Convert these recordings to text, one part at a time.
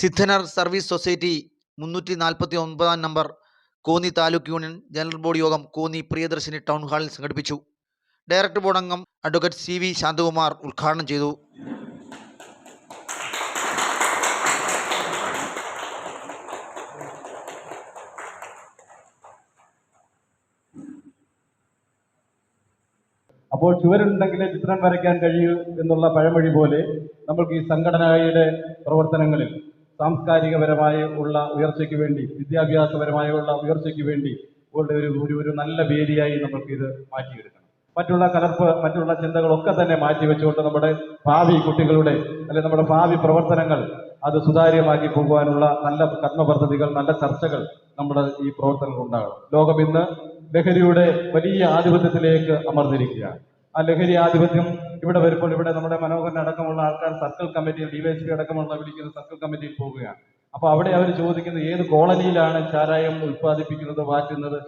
Siddhanar service society മുന്നൂറ്റി നാൽപ്പത്തി ഒൻപതാം number Konni taluk union general body യോഗം കോന്നി പ്രിയദർശിനി ടൗൺ ഹാളിൽ സംഘടിപ്പിച്ചു. ഡയറക്ടർ ബോർഡ് അംഗം അഡ്വക്കേറ്റ് സി വി ശാന്തകുമാർ ഉദ്ഘാടനം ചെയ്തു. അപ്പോൾ ചുവരുണ്ടെങ്കിലേ ചിത്രം വരയ്ക്കാൻ കഴിയൂ എന്നുള്ള പഴമൊഴി പോലെ നമ്മൾക്ക് ഈ സംഘടനയുടെ പ്രവർത്തനങ്ങളിൽ സാംസ്കാരികപരമായ ഉള്ള ഉയർച്ചയ്ക്ക് വേണ്ടി വിദ്യാഭ്യാസപരമായ ഉള്ള ഉയർച്ചയ്ക്ക് വേണ്ടി ഉള്ള ഒരു ഒരു ഒരു നല്ല വേദിയായി നമുക്ക് ഇത് മാറ്റിയെടുക്കണം. മറ്റുള്ള കലർപ്പ് മറ്റുള്ള ചിന്തകളൊക്കെ തന്നെ മാറ്റി വെച്ചുകൊണ്ട് നമ്മുടെ ഭാവി കുട്ടികളുടെ അല്ലെങ്കിൽ നമ്മുടെ ഭാവി പ്രവർത്തനങ്ങൾ അത് സുതാര്യമാക്കി പോകുവാനുള്ള നല്ല കർമ്മ പദ്ധതികൾ നല്ല ചർച്ചകൾ നമ്മുടെ ഈ പ്രവർത്തനങ്ങൾ ഉണ്ടാകണം. ലോകം ഇന്ന് ലഹരിയുടെ വലിയ ആധിപത്യത്തിലേക്ക് അമർന്നിരിക്കുകയാണ്. ആ ലഹരി ആധിപത്യം ഇവിടെ വരുമ്പോൾ ഇവിടെ നമ്മുടെ മനോഹരൻ അടക്കമുള്ള ആൾക്കാർ സർക്കിൾ കമ്മിറ്റിയിൽ ഡിവൈഎസ്പി അടക്കമുള്ള വിളിക്കുന്ന സർക്കിൾ കമ്മിറ്റിയിൽ പോവുകയാണ് അപ്പൊ അവിടെ അവർ ചോദിക്കുന്നത് ഏത് കോളനിയിലാണ് ചാരായം ഉൽപ്പാദിപ്പിക്കുന്നത് മാറ്റുന്നത്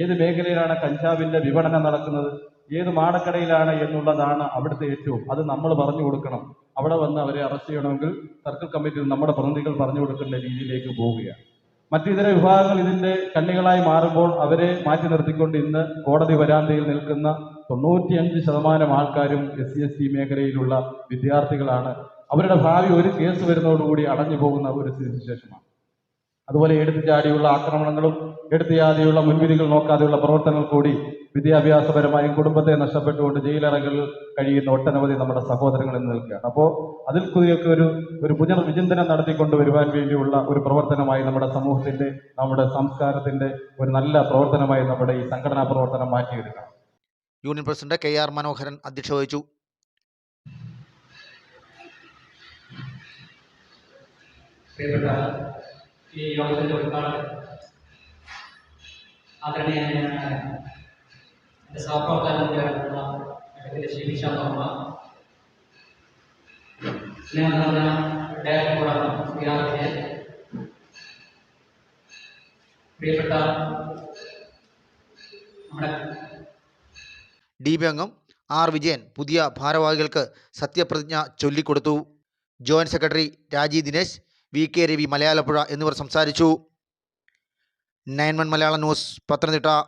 ഏത് മേഖലയിലാണ് കഞ്ചാവിന്റെ വിപണനം നടക്കുന്നത്? ഏത് മാടക്കടയിലാണ് എന്നുള്ളതാണ് അവിടുത്തെ ഏറ്റവും അത് നമ്മൾ പറഞ്ഞു കൊടുക്കണം. അവിടെ വന്ന് അവരെ അറസ്റ്റ് ചെയ്യണമെങ്കിൽ സർക്കിൾ കമ്മിറ്റിയിൽ നമ്മുടെ പ്രതിനിധികൾ പറഞ്ഞു കൊടുക്കേണ്ട രീതിയിലേക്ക് പോവുകയാണ്. മറ്റു ഇതര വിഭാഗങ്ങൾ ഇതിന്റെ കണ്ണികളായി മാറുമ്പോൾ അവരെ മാറ്റി നിർത്തിക്കൊണ്ട് ഇന്ന് കോടതി വരാന്തയിൽ നിൽക്കുന്ന തൊണ്ണൂറ്റിയഞ്ച് ശതമാനം ആൾക്കാരും എസ് സി എസ് ടി മേഖലയിലുള്ള വിദ്യാർത്ഥികളാണ്. അവരുടെ ഭാവി ഒരു കേസ് വരുന്നതോടുകൂടി അടഞ്ഞു പോകുന്ന ഒരു സ്ഥിതിവിശേഷമാണ്. അതുപോലെ എടുത്തു ചാടിയുള്ള ആക്രമണങ്ങളും എടുത്തു ചാടിയുള്ള മുൻവിധികൾ നോക്കാതെയുള്ള പ്രവർത്തനങ്ങൾ കൂടി വിദ്യാഭ്യാസപരമായും കുടുംബത്തെ നഷ്ടപ്പെട്ടുകൊണ്ട് ജയിലറകളിൽ കഴിയുന്ന ഒട്ടനവധി നമ്മുടെ സഹോദരങ്ങൾ എന്ന് നിൽക്കുകയാണ്. അപ്പോൾ അതിൽ കൂടിയൊക്കെ ഒരു ഒരു പുനർവിചിന്തനം നടത്തിക്കൊണ്ട് വരുവാൻ വേണ്ടിയുള്ള ഒരു പ്രവർത്തനമായി നമ്മുടെ സമൂഹത്തിന്റെ നമ്മുടെ സംസ്കാരത്തിന്റെ ഒരു നല്ല പ്രവർത്തനമായി നമ്മുടെ ഈ സംഘടനാ പ്രവർത്തനം മാറ്റിയെടുക്കണം. Union president K R Manoharan അധ്യക്ഷ വഹിച്ചു. സഹപ്രവർത്തകൻ പ്രിയപ്പെട്ട നമ്മുടെ ഡി ബി അംഗം ആർ വിജയൻ പുതിയ ഭാരവാഹികൾക്ക് സത്യപ്രതിജ്ഞ ചൊല്ലിക്കൊടുത്തു. Joint secretary Rajeev Dinesh V K Ravi Malayalappuzha എന്നിവർ സംസാരിച്ചു. നയൻ മലയാള മലയാളം ന്യൂസ് പത്തനംതിട്ട.